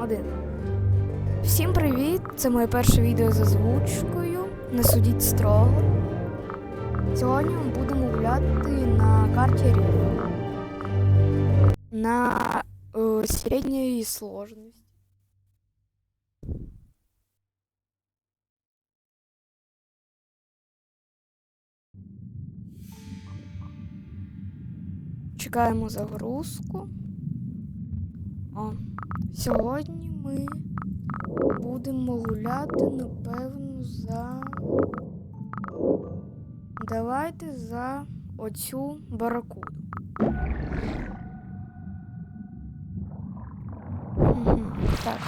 Один. Всім привіт! Це моє перше відео з озвучкою. Не судіть строго. Сьогодні ми будемо гуляти на карті Рів. На е, середньої сложності. Чекаємо загрузку. О, сьогодні ми будемо гуляти, напевно, за. Давайте за оцю баракуду. Так.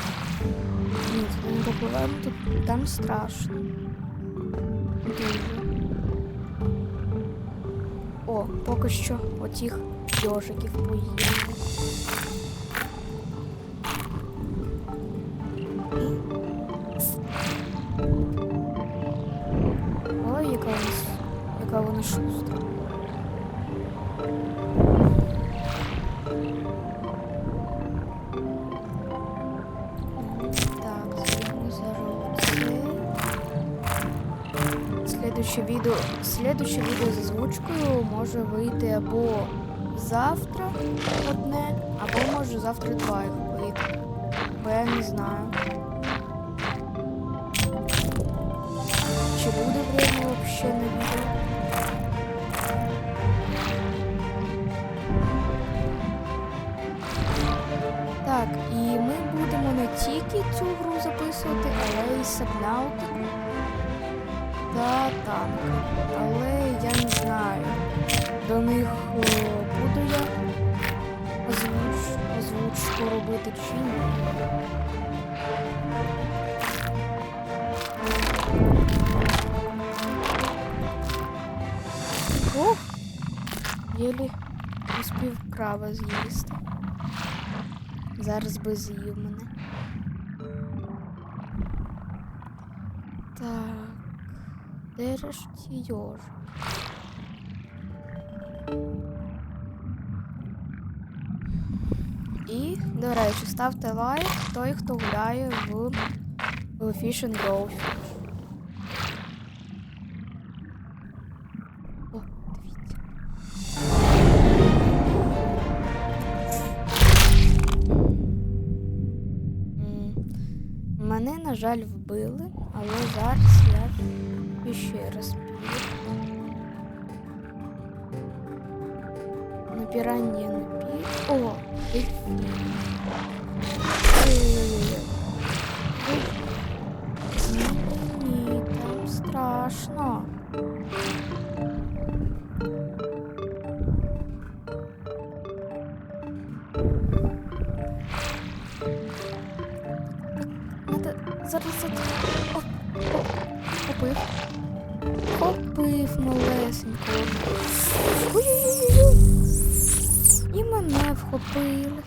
Ні, не попливаємо, тут там страшно. Дуже. О, поки що оцих йожиків поїдемо. Вона шустра. Так. Следующее відео, следующее відео з озвучкою може вийти або завтра одне, або може завтра два їх вийти. Бо я не знаю. Чи буде время вообще на тільки цю гру записувати, але й Subnautica та танк. Але я не знаю, до них е, буду я озвуч, озвучку робити чи ні. Ох, єлі успів крава з'їсти. Зараз би з'їв мене. Де ж? І, до речі, ставте лайк той, хто гуляє в, Fish and дивіться. Мене, на жаль, вбили, але зараз я ще раз піду. На піранні не пів. О, дельфін. Ой-ой-ой. Ой. Ні, там страшно. Хопив малесенько. І мене вхопили.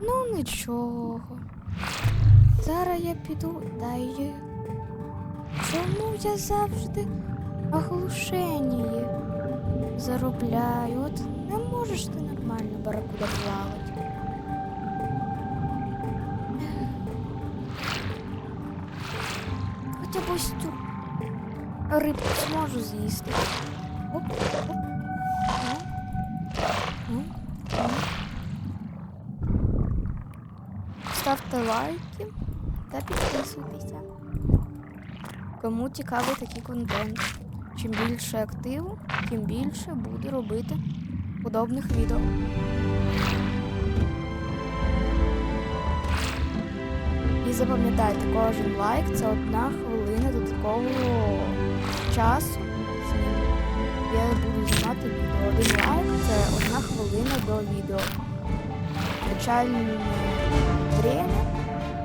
Ну нічого. Зараз я піду даю. Чому я завжди оглушення заробляю? От не можеш ти нормально баракуда плавати. Хоча б ось цю рибку зможу з'їсти. Оп, оп. Ставте лайки та підписуйтеся. Кому цікавий такий контент. Чим більше активу, тим більше буду робити подобних відео. І запам'ятайте, кожен лайк це одна хвилина додаткового часу. Я буду знімати відео. Один лайк це одна хвилина до відео. Начальне время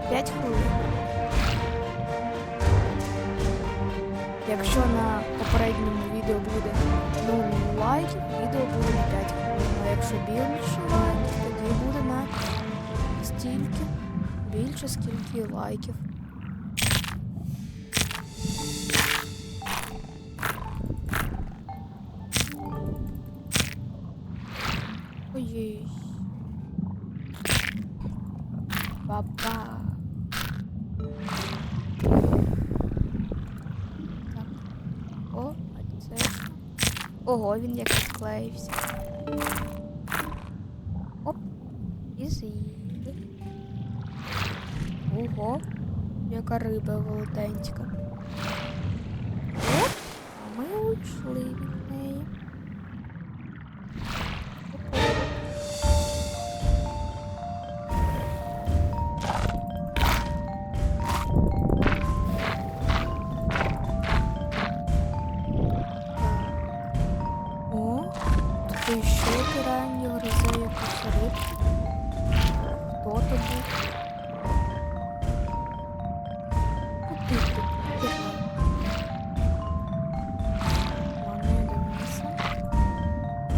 5 хвилин. Якщо на попередньому відео буде 0 лайків, відео буде на 5 хвилин. А якщо більше лайків, тоді буде на стільки, більше скільки лайків. Ой. Па-па. Так. О, а це. Ого, він як склеївся. Оп. І з'їли. Ого, яка риба велетенська. Оп, а ми ушли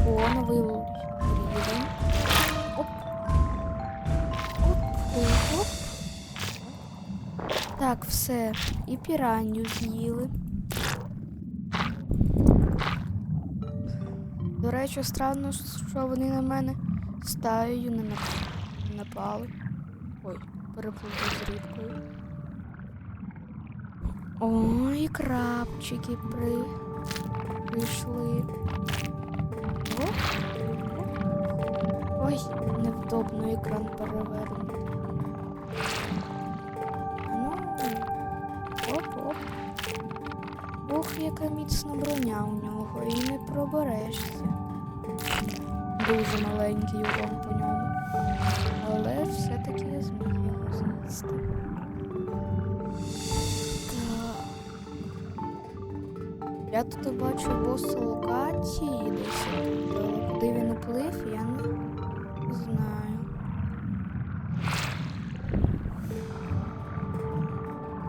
О. Оп. Оп, оп, оп. Так, все. І піранню з'їли. До речі, странно, що вони на мене стаєю не напали. Ой, переплутав з рібкою. Ой, крапчики при... прийшли. Ой, невдобно екран перевернути. Ну, оп-оп. Ох, яка міцна броня у нього, і не проберешся. Дуже маленький урон по ньому. Але все-таки я зміг його з'їсти. Я тут бачу боса локації десь, але куди він уплив, я не знаю.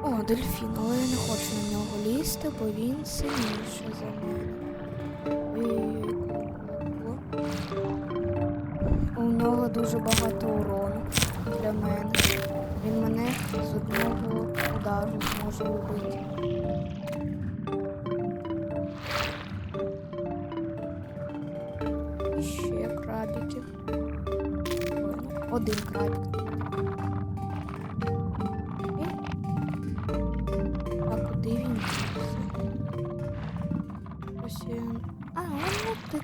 О, дельфін, але я не хочу на нього лізти, бо він сильніший за мене. У нього дуже багато урону для мене. Він мене з одного удару зможе убити. Один крабик. А куди він? Ось він. А, ну ти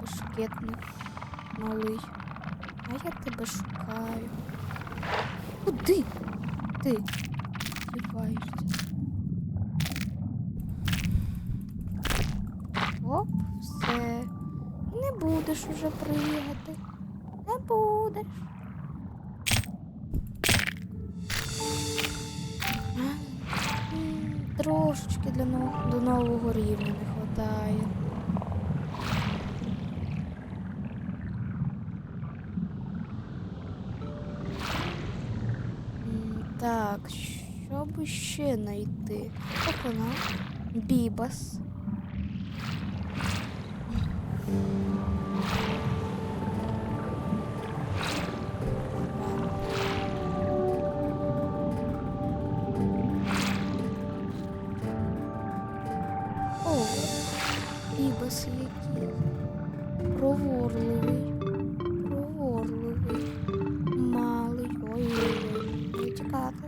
башкетник малий. А я тебе шукаю. Куди? Ти діваєшся? Оп, все. Не будеш уже приїхати. Не будеш. Трошечки для но- до нового рівня не вистачає. Так, що би ще знайти? Опана. Бібас. Який. Проворливий. Проворливий. Малий. Ой-ой-ой. Не тікати.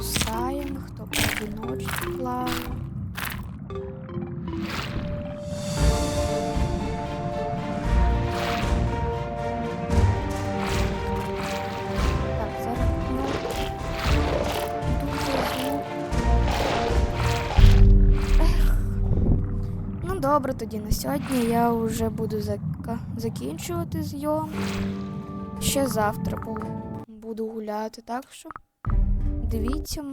Кусаємо, хто поодиночці плаває. Так, ну, добре, тоді на сьогодні я вже буду зака- закінчувати зйом. Ще завтра буду гуляти, так що дивіться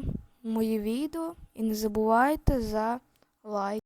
мої відео і не забувайте за лайк.